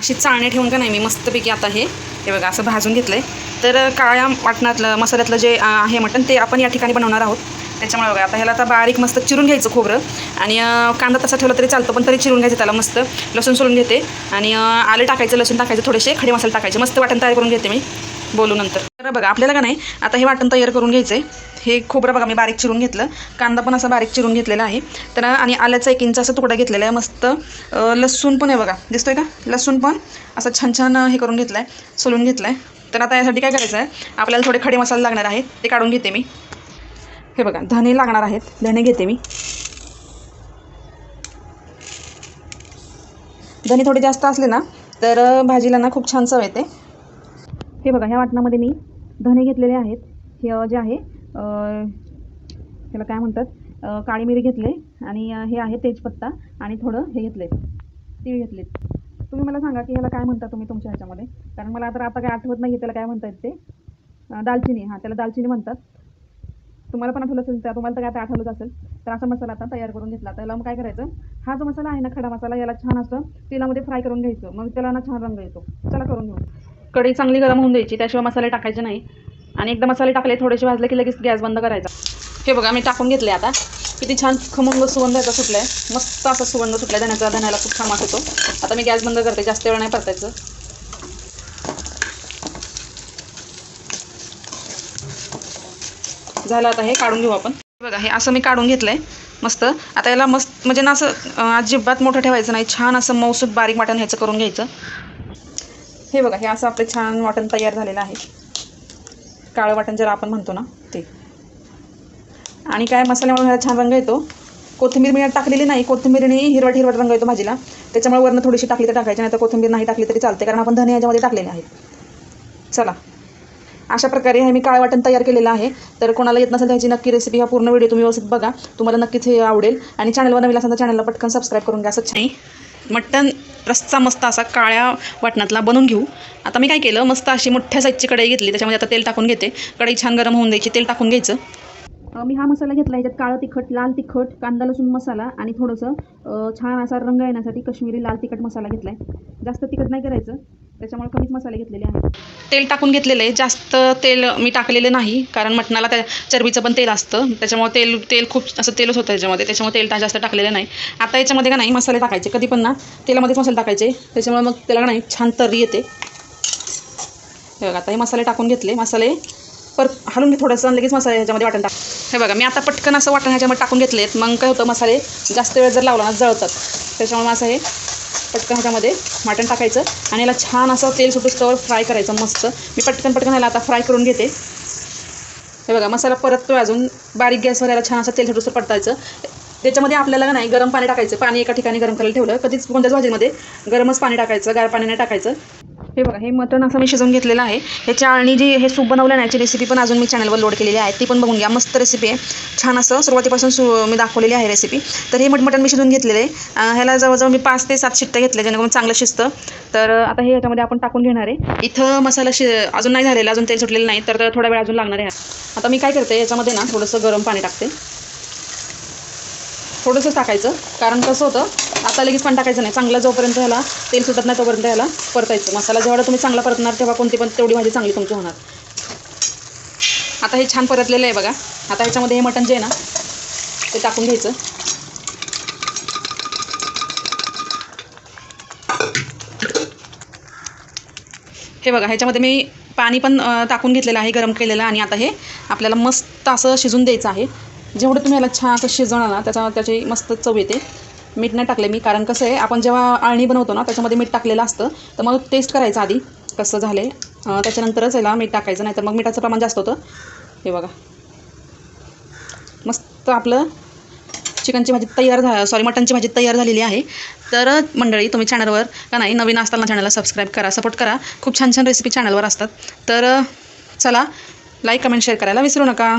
अशी चाळणी ठेवून का नाही मी मस्तपैकी आता हे हे बघा असं भाजून घेतलं आहे तर काळ्या वाटणातलं मसाल्यातलं जे आहे मटण ते आपण या ठिकाणी बनवणार आहोत. त्याच्यामुळे बघा आता ह्याला आता बारीक मस्त चिरून घ्यायचं खोबरं. आणि कांदा तसा ठेवला तरी चालतं पण तरी चिरून घ्यायचं त्याला मस्त. लसूण सोलून घेते. आणि आलं टाकायचं लसूण टाकायचं थोडेसे खडे मसाले टाकायचे. मस्त वाटण तयार करून घेते मी. बोलू नंतर. तर बघा आपल्याला का नाही आता हे वाटण तयार करून घ्यायचं आहे हे खोबरं बघा मी बारीक चिरून घेतलं. कांदा पण असा बारीक चिरून घेतलेला आहे. तर आणि आल्याचा एक इंच असा तुकडा घेतलेला आहे मस्त लसूण पण आहे बघा. दिसतोय का? लसूण पण असं छान छान हे करून घेतलं आहे सोलून घेतलं आहे तर आता यासाठी काय करायचं आहे आपल्याला थोडे खडे मसाले लागणार आहेत ते काढून घेते मी. हे बघा धने लागणार आहेत. धने घेते मी. धने थोडे जास्त असले ना तर भाजीला ना खूप छान चव येते. हे बघा ह्या वाटणामध्ये मी धने घेतलेले आहेत. हे जे आहे त्याला काय म्हणतात? काळी मिरी घेतले आणि हे आहे तेजपत्ता आणि थोडं हे घेतले तीळ घेतले. तुम्ही मला सांगा की ह्याला काय म्हणता तुम्ही तुमच्या ह्याच्यामध्ये? कारण मला तर आता काय आठवत नाही त्याला काय म्हणतात ते. दालचिनी हां त्याला दालचिनी म्हणतात. तुम्हाला पण आठवलं असेल त्या तुम्हाला तर काय आता आठवलंच असेल. तर असा मसाला आता तयार करून घेतला. त्याला मग काय करायचं? हा जो मसाला आहे ना खडा मसाला याला छान असं तेलामध्ये फ्राय करून घ्यायचं. मग त्याला ना छान रंग येतो. चला करून घेऊ. कढई चांगली गरम होऊन द्यायची त्याशिवाय मसाले टाकायचे नाही. आणि एकदा मसाले टाकले थोडेसे भाजले की लगेच गॅस बंद करायचा. हे बघा मी टाकून घेतले आता. किती छान खमंग सुगंध याचा सुटला आहे मस्त असा सुगंध सुटला आहे धण्याचा धण्याला खूप छान वास आता मी गॅस बंद करते जास्त वेळ नाही परतायचं. झालं आता हे काढून घेऊ आपण. बघा हे असं मी काढून घेतलं आहे मस्त. आता याला मस्त म्हणजे ना असं अजिबात मोठं ठेवायचं नाही. छान असं मौसूद बारीक वाटण ह्याचं करून घ्यायचं. हे बघा हे असं आपलं छान वाटण तयार झालेलं आहे. काळं वाटण ज्याला आपण म्हणतो ना ते. आणि काय मसाल्यामुळे ह्याला छान रंग येतो. कोथिंबीर मी टाकलेली नाही. कोथिंबीरने हिरवट हिरवट रंग येतो भाजीला. त्याच्यामुळे वरनं थोडीशी टाकली तर टाकायची नाही तर कोथिंबीर नाही टाकली तरी चालते कारण आपण धने याच्यामध्ये टाकलेले आहेत. चला. अशा प्रकारे हे मी काळं वाटण तयार केलेलं आहे. तर कोणाला येत नसेल त्याची नक्की रेसिपी हा पूर्ण व्हिडिओ तुम्ही व्यवस्थित बघा. तुम्हाला नक्कीच हे आवडेल. आणि चॅनलवर नवीन असेल तर चॅनलला पटकन सबस्क्राईब करून घ्या. असं मटण रस्सा मस्त असा काळ्या वाटणातला बनवून घेऊ. आता मी काय केलं मस्त अशी मोठ्या साईजची कढई घेतली त्याच्यामध्ये आता तेल टाकून घेते. कढई छान गरम होऊन द्यायची तेल टाकून घ्यायचं. मी हा मसाला घेतला याच्यात काळं तिखट लाल तिखट कांदा लसूण मसाला आणि थोडंसं छान असा रंग येण्यासाठी कश्मीरी लाल तिखट मसाला घेतला आहे जास्त तिखट नाही करायचं. त्याच्यामुळे कमीच मसाले घेतलेले आहेत. तेल टाकून घेतलेलं आहे. जास्त तेल मी टाकलेलं नाही कारण मटणाला त्या चरबीचं पण तेल असतं. त्याच्यामुळे तेल तेल खूप असं तेलच होतं त्याच्यामध्ये. त्याच्यामुळे तेल जास्त टाकलेलं नाही. आता याच्यामध्ये का नाही मसाले टाकायचे. कधी पण ना तेलामध्येच मसाले टाकायचे. त्याच्यामुळे मग त्याला का नाही छान तर्री येते. हे बघा आता हे मसाले टाकून घेतले. मसाले पर हलून घे थोडंसं लगेच मसाले ह्याच्यामध्ये वाटण टाक. हे बघा मी आता पटकन असं वाटण ह्याच्यामध्ये टाकून घेतलेत. मग काय होतं मसाले जास्त वेळ जर लावला ना जळतात. त्याच्यामुळे मग असं हे पटकन ह्याच्यामध्ये मटण टाकायचं आणि याला छान असं तेल सुटूस्तवर फ्राय करायचं मस्त. मी पटकन पटकन याला आता फ्राय करून घेते. हे बघा मसाला परततो अजून बारीक गॅसवर याला छान असं तेल सुटूस्तवर परतायचं. त्याच्यामध्ये आपल्याला का नाही गरम पाणी टाकायचं. पाणी एका ठिकाणी गरम करायला ठेवलं. कधीच कोणत्याच भाजीमध्ये गरमच पाणी टाकायचं गार पाणी नाही टाकायचं. हे बघा हे मटण असं मी शिजवून घेतलेलं आहे. हे चाळणी जी हे सूप बनवलं ना याची रेसिपी पण अजून मी चॅनलवर लोड केलेली आहे. ती पण बघून घ्या. मस्त रेसिपी आहे. छान असं सुरुवातीपासून सु मी दाखवलेली आहे रेसिपी तर हे मटमटण मी शिजवून घेतलेलं आहे. ह्याला जवळजवळ मी पाच ते सात शिट्ट्या घेतल्या जेणेकरून चांगलं शिजतं. तर आता हे याच्यामध्ये आपण टाकून घेणार आहे. इथं मसाला शि अजून नाही झालेला अजून तेल सुटलेलं नाही. तर थोडा वेळ अजून लागणार आहे. आता मी काय करते याच्यामध्ये ना थोडंसं गरम पाणी टाकते. थोडंसं टाकायचं. कारण कसं होतं आता लगेच पण टाकायचं नाही. चांगला जोपर्यंत ह्याला तेल सुटत नाही तोपर्यंत ह्याला परतायचं. मसाला जेवढा तुम्ही चांगला परतणार तेव्हा कोणती पण तेवढी भाजी चांगली तुमची होणार. आता हे छान परतलेलं आहे बघा. आता ह्याच्यामध्ये हे मटण जे आहे ना ते टाकून घ्यायचं. हे बघा ह्याच्यामध्ये मी पाणी पण टाकून घेतलेलं आहे गरम केलेलं आणि आता हे आपल्याला मस्त असं शिजून द्यायचं आहे. जेवढं तुम्ही याला छान असं शिजवणार ना त्याच्या त्याची मस्त चव येते. मीठ नाही टाकले मी कारण कसं आहे आपण जेव्हा आळणी बनवतो ना त्याच्यामध्ये मीठ टाकलेलं असतं तर मग टेस्ट करायचं आधी कसं झालं आहे त्याच्यानंतरच याला मीठ टाकायचं नाही तर मग मिठाचं प्रमाण जास्त होतं. हे बघा. मस्त आपलं चिकनची भाजी तयार झा सॉरी मटनची भाजी तयार झालेली आहे. तर मंडळी तुम्ही चॅनलवर का नाही नवीन असताना चॅनलला सबस्क्राईब करा सपोर्ट करा. खूप छान छान रेसिपी चॅनलवर असतात. तर चला लाईक कमेंट शेअर करायला विसरू नका.